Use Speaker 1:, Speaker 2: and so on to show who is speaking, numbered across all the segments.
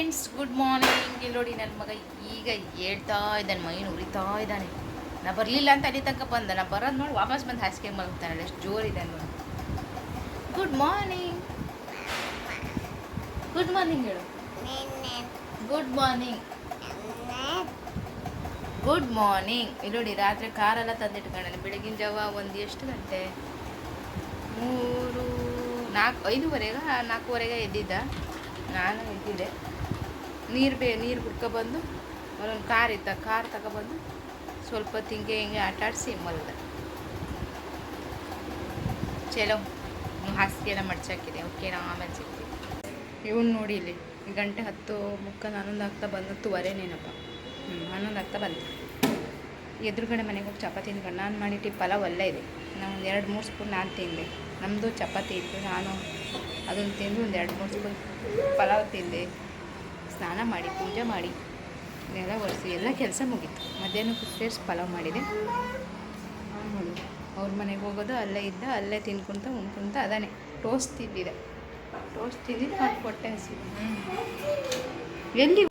Speaker 1: Friends good morning ಇಲ್ಲಿ ನೋಡಿ ನನ್ನ ಮಗ ಈಗ ಹೇಳ್ತಾ ಇದ್ದಾನೆ ಮೈನು ಉರಿತಾ ಇದ್ದಾನೆ. ನಾ ಬರಲಿಲ್ಲ ಅಂತ ಅಲ್ಲಿ ತನಕ ಬಂದ. ನಾ ಬರೋದು ನೋಡಿ ವಾಪಸ್ ಬಂದು ಹಾಸಿಗೆ ಮಲಗ್ತಾನೆ ಎಷ್ಟು ಜೋರಿದ್ದಾನೆ ನೋಡಿ. ಗುಡ್ ಮಾರ್ನಿಂಗ್ ಗುಡ್ ಮಾರ್ನಿಂಗ್ ಹೇಳು. ಗುಡ್ ಮಾರ್ನಿಂಗ್ ಗುಡ್ ಮಾರ್ನಿಂಗ್ ಇಲ್ಲಿ ನೋಡಿ ರಾತ್ರಿ ಕಾರೆಲ್ಲ ತಂದಿಟ್ಕೊಂಡಾನೆ. ಬೆಳಗಿನ ಜಾವ ಒಂದು ಎಷ್ಟು ಗಂಟೆ? ಮೂರು, ನಾಲ್ಕು, ಐದುವರೆಗ, ನಾಲ್ಕೂವರೆಗೆ ಎದ್ದಿದ್ದ? ನಾನು ಎದ್ದಿದ್ದೆ. ನೀರು ಬೇ, ನೀರು ಕುಡ್ಕೊಬಂದು ಒಂದೊಂದು ಕಾರ್ ಇತ್ತ, ಕಾರ್ ತಗೊಬಂದು ಸ್ವಲ್ಪ ತಿಂಗೆ ಹಿಂಗೆ ಆಟಾಡಿಸಿ ಮಲ್ದ ಚಲೋ ಹಾಸಿಗೆ ಎಲ್ಲ ಮಡ್ಚಾಕಿದೆ, ಓಕೆ ನಾವು ಆಮೇಲೆ ಸಿಗ್ತೀವಿ ಇವನು ನೋಡಿ ಇಲ್ಲಿ ಗಂಟೆ ಹತ್ತು ಮುಕ್ಕ ಹನ್ನೊಂದು ಆಗ್ತಾ ಬಂದು ಹತ್ತುವರೆನೇನಪ್ಪ ಹ್ಞೂ ಹನ್ನೊಂದು ಆಗ್ತಾ ಬಂತು. ಎದುರುಗಡೆ ಮನೆಗೆ ಹೋಗಿ ಚಪಾತಿ ತಿನ್ಕೊಂಡು, ನಾನು ಮಾಡಿಟ್ಟು ಪಲಾವ್ ಅಲ್ಲೇ ಇದೆ. ನಾನು ಒಂದು ಎರಡು, ಮೂರು ಸ್ಪೂನ್ ನಾನು ತಿಂದೆ. ನಮ್ಮದು ಚಪಾತಿ ಇತ್ತು, ನಾನು ಅದನ್ನು ತಿಂದು ಒಂದು ಎರಡು, ಮೂರು ಸ್ಪೂನ್ ಪಲಾವ್ ತಿಂದೆ. ಸ್ನಾನ ಮಾಡಿ, ಪೂಜೆ ಮಾಡಿ, ನೆಲ ಒರೆಸಿ ಎಲ್ಲ ಕೆಲಸ ಮುಗೀತು. ಮಧ್ಯಾಹ್ನಕ್ಕೆ ಸೇರಿಸಿ ಪಲಾವ್ ಮಾಡಿದೆ. ಅವ್ರ ಮನೆಗೆ ಹೋಗೋದು, ಅಲ್ಲೇ ಇದ್ದ, ಅಲ್ಲೇ ತಿನ್ಕೊಂತ ಉಣ್ಕೊಂತ ಅದಾನೆ. ಟೋಸ್ಟ್ ತಿಂದಿದೆ. ಟೋಸ್ಟ್ ತಿಂದಿದ್ದು ಅದು ಕೊಟ್ಟೆ ಹಸಿ ಎಲ್ಲಿ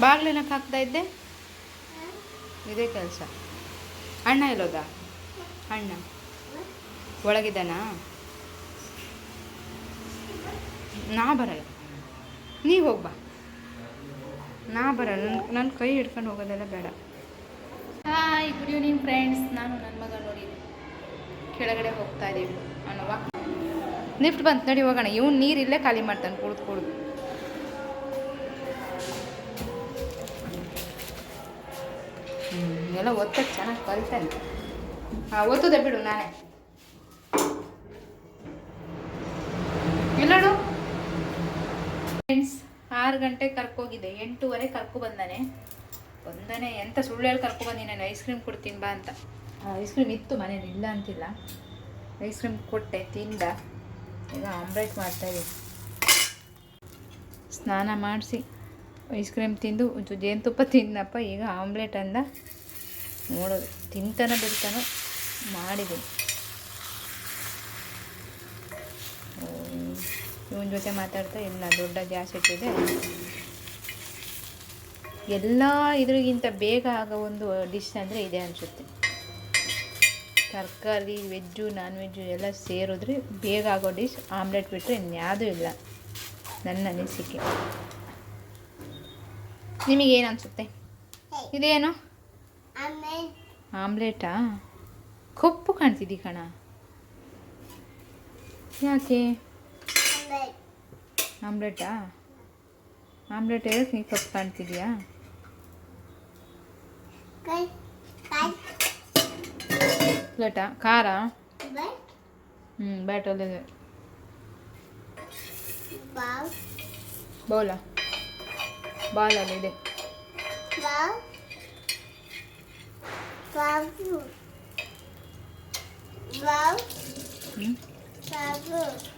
Speaker 1: ಬಾಗ್ಲಿನಕ್ಕೆ ಹಾಕ್ತಾ ಇದ್ದೆ? ಇದೇ ಕೆಲಸ. ಅಣ್ಣ ಎಲ್ಲೋದ? ಅಣ್ಣ. ಒಳಗಿದ್ದಾನಾ? ನಾ ಬರಲ್ಲ. ನೀ ಹೋಗ್ಬಾ ನಾ ಬರಲ್ಲ. ನನ್ನ ಕೈ ಹಿಡ್ಕೊಂಡು ಹೋಗೋದೆಲ್ಲ ಬೇಡ. ಹಾಯ್ ಗುಡ್ ಈವ್ನಿಂಗ್ ಫ್ರೆಂಡ್ಸ್ ನಾನು ನನ್ನ ಮಗ ನೋಡಿ. ಕೆಳಗಡೆ ಹೋಗ್ತಾ ಇದ್ದೀವಿ ಅನ್ನುವ ಲಿಫ್ಟ್ ಬಂತು ನೋಡಿ, ಹೋಗೋಣ. ಇವ್ನು ನೀರಿಲ್ಲೇ ಖಾಲಿ ಮಾಡ್ತಾನೆ. ಕುಡ್ದು ಕುಡ್ದು. ಎಲ್ಲ ಒತ್ತಕ್ಕೆ ಚೆನ್ನಾಗಿ ಕಲಿತಾನೆ. ಹಾಂ ಒತ್ತದೆ ಬಿಡು ನಾನೇ. ಫ್ರೆಂಡ್ಸ್ ಆರು ಗಂಟೆಗೆ ಕರ್ಕೋಗಿದ್ದೆ ಎಂಟೂವರೆ ಕರ್ಕೊ ಬಂದಾನೆ. ಬಂದಾನೆ, ಎಂತ ಸುಳ್ಳು ಹೇಳಿ ಕರ್ಕೊ ಬಂದಿನ ಐಸ್ ಕ್ರೀಮ್ ಕೊಡ್ತೀನಿ ಬಾ ಅಂತ. ಐಸ್ ಕ್ರೀಮ್ ಇತ್ತು ಮನೇಲಿ, ಇಲ್ಲ ಅಂತಿಲ್ಲ. ಐಸ್ ಕ್ರೀಮ್ ಕೊಟ್ಟೆ, ತಿಂದ. ಈಗ ಆಮ್ಲೆಟ್ ಮಾಡ್ತಾಯಿದ್ದೀನಿ ಸ್ನಾನ ಮಾಡಿಸಿ ಐಸ್ ಕ್ರೀಮ್ ತಿಂದು ಜೇನುತುಪ್ಪ ತಿಂದಪ್ಪ ಈಗ ಆಮ್ಲೆಟ್ ಅಂದ. ನೋಡೋದು ತಿಂತಾನೋ ಬಿಡ್ತಾನೋ ಮಾಡಿದ್ದೀನಿ ಇವನ ಜೊತೆ ಮಾತಾಡ್ತಾ ಇಲ್ಲ ದೊಡ್ಡ ಗ್ಯಾಸ್ ಇಟ್ಟಿದೆ. ಎಲ್ಲ ಇದ್ರಿಗಿಂತ ಬೇಗ ಆಗೋ ಒಂದು ಡಿಶ್ ಅಂದರೆ ಇದೆ ಅನಿಸುತ್ತೆ. ತರಕಾರಿ ವೆಜ್ಜು ನಾನ್ ವೆಜ್ಜು ಎಲ್ಲ ಸೇರಿದ್ರೆ ಬೇಗ ಆಗೋ ಡಿಶ್ ಆಮ್ಲೆಟ್ ಬಿಟ್ಟರೆ ಇನ್ಯಾವುದೂ ಇಲ್ಲ. ನನ್ನ ಅನಿಸಿಕೆ. ನಿಮಗೇನು ಅನಿಸುತ್ತೆ? ಇದೇನು? ಆಮ್ಲೆಟಾ ಕಪ್ಪು ಕಾಣ್ತಿದ್ದೀ ಕಣ. ಯಾಕೆ? ಆಮ್ಲೆಟಾ ಆಮ್ಲೆಟ್ ಹೇಳಕ್ಕೆ ನೀ ಕಪ್ಪು ಕಾಣ್ತಿದ್ಯಾ ಪ್ಲೇಟಾ ಖಾರ ಹ್ಞೂ ಬ್ಯಾಟಲ್ಲಿದೆ ಬೌಲ ಬಾಲಲ್ಲಿದೆ ಹ್ಞೂ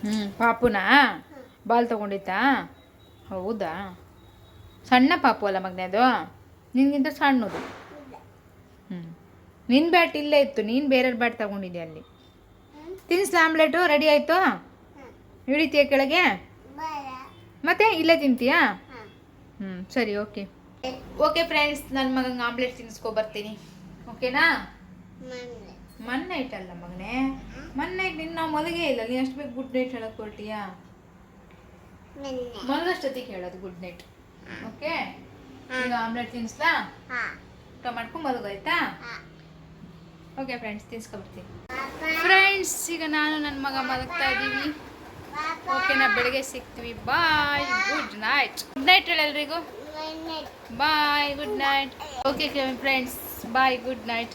Speaker 1: ಹ್ಞೂ ಪಾಪುನಾ? ಬಾಲ್ ತೊಗೊಂಡಿತ್ತಾ ಹೌದಾ? ಸಣ್ಣ ಪಾಪು ಅಲ್ಲ ಮಗ್ನೆ ಅದು? ನಿನಗಿಂತ ಸಣ್ಣದು? ಹ್ಞೂ ನಿನ್ನ ಬ್ಯಾಟ್ ಇಲ್ಲೇ ಇತ್ತು ನೀನು ಬೇರೆಯವ್ರ ಬ್ಯಾಟ್ ತಗೊಂಡಿದ್ದೆ ಅಲ್ಲಿ? ತಿನ್ಸ್ ಆಮ್ಲೆಟು ರೆಡಿ ಆಯಿತು? ಹಿಡಿತೀಯ ಕೆಳಗೆ? ಮತ್ತೆ ಇಲ್ಲೇ ತಿಂತೀಯಾ? ಹ್ಞೂ ಸರಿ ಓಕೆ. ಓಕೆ ಫ್ರೆಂಡ್ಸ್ ನನ್ನ ಮಗಂಗೆ ಆಮ್ಲೆಟ್ ತಿನ್ಸ್ಕೊ ಬರ್ತೀನಿ. ಓಕೆನಾ? ಮನ್ ನೈಟ್ ಅಲ್ಲ ಮಗನೇ. ಮನ್ ನೈಟ್ ನಿನ್ನ ನಾವು ಮಲಗೇ ಇಲ್ಲ. ನೀನು ಅಷ್ಟು ಬೇಕು ಗುಡ್ ನೈಟ್ ಹೇಳಕ್ ಹೊರಟಿಯಾ? ಮಲಗಷ್ಟೊತ್ತಿಗೆ ಹೇಳೋದು ಗುಡ್ ನೈಟ್ ಓಕೆ ಈಗ ಆಮ್ಲೆಟ್ ತಿನ್ಸ್ಲಾ? ಊಟ ಮಾಡ್ಕೊಂಡು ಮಲಗೋಯ್ತಾ? ಓಕೆ ಫ್ರೆಂಡ್ಸ್ ತಿನ್ಸ್ಕೊಬರ್ತೀನಿ ಫ್ರೆಂಡ್ಸ್ ಈಗ ನಾನು ನನ್ನ ಮಗ ಮಲಗ್ತಾ ಇದ್ದೀವಿ. ಓಕೆನಾ ಬೆಳಗ್ಗೆ ಸಿಗ್ತೀವಿ bye good night good night ಹೇಳಿ ಎಲ್ರಿಗೂ. Bye good night okay friends bye good night